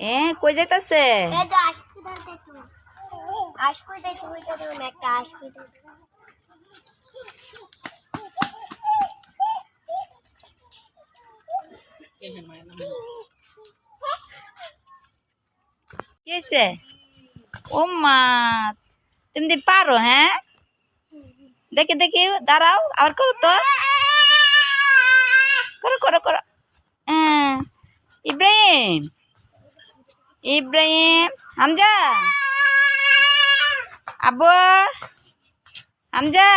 এ কই যাইতাছে? ও মা তুমি দি পারো হ্যাঁ? দেখি দেখি দাঁড়াও আবার করো তো। করো করো করো। হ্যাঁ, ইব্রাহিম ইব্রাহিম হামজা আব্বু হামজা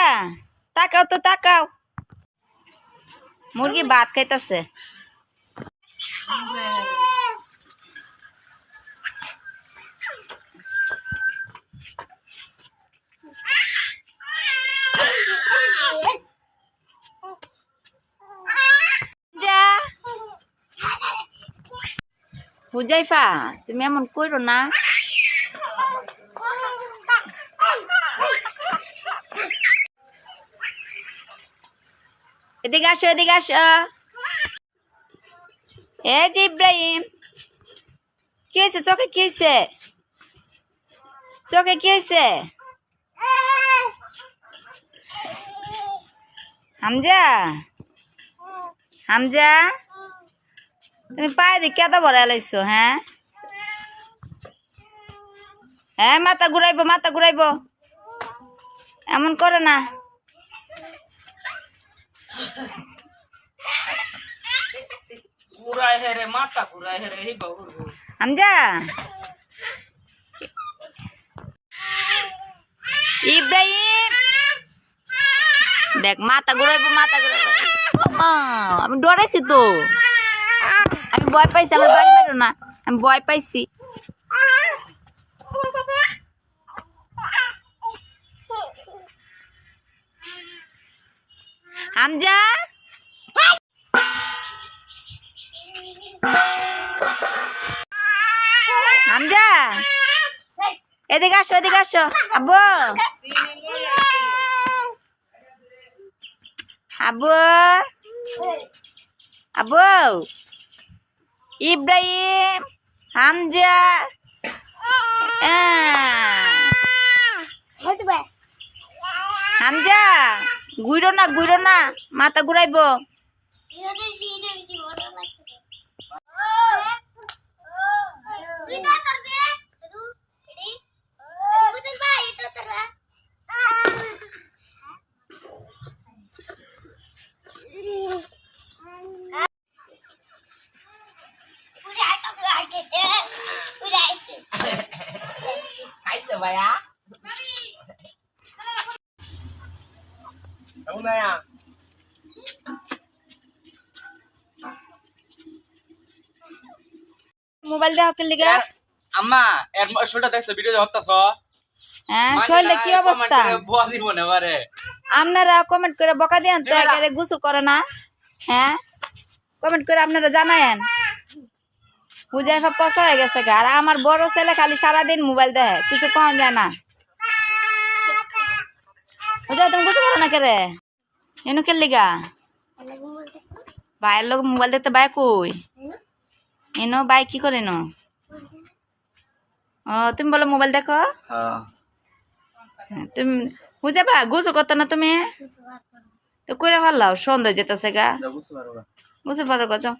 তাকাও তো তাকাও মুরগি ভাত খাইতাছে যা হুজাইফা তুমি এমন করো না। এদিকে আসো এদিকে আসো। এ যে ইব্রাহিম, কি হয়েছে? চোখে কি হয়েছে? চোখে কি হয়েছে? হামজা? হামজা? তুমি পায়ে দিয়ে কেদা ভরা লাইছো হ্যাঁ? হ্যাঁ মাথা ঘুরাইবো মাথা ঘুরাইবো। এমন করে না। ইব্রাহিম! দেখ মাথা ঘুরাইবো মাথা ঘুরাইবো। আমি ডরাইছি তো। আমি ভয় পাইছি, আমার বাড়ি বেরো না। আমি ভয় পাইছি। হামজা? হামজা? এদিকে আসো এদিকে আসো। আব্বু। আব্বু। আব্বু। ইব্রাহিম হামজা। হামজা ঘুরো না ঘুরো না মাথা ঘুরাইবো। মোবাইল দেওয়া কে লিগা? আম্মা এর শোটা দেখছ ভিডিও হতাছ হ্যাঁ কি অবস্থা। বুয়া দিব না পারে আপনারা কমেন্ট করে বকা দেন তো একেবারে গোসল করে না। হ্যাঁ কমেন্ট করে আপনারা জানায়েন। পূজায় সব পচা হয়ে গেছে গা। আর আমার বড় ছেলে খালি সারাদিন মোবাইল দেখে কিছু কম যায় না। বুঝা তুমি গোসল করো না কে রে? এনু কে লিগা? ভাইয়ের লোক মোবাইল দেখতে ভাই কই? এনো ভাই কি করে নো ও তুমি বলো মোবাইল দেখো। হ্যাঁ। তুমি বুঝে বা গোসল করতো না তুমি? তো কইরা ভাল্লাও সন্দেহ যেতেছে গা। বুঝতে পারো গো যাও।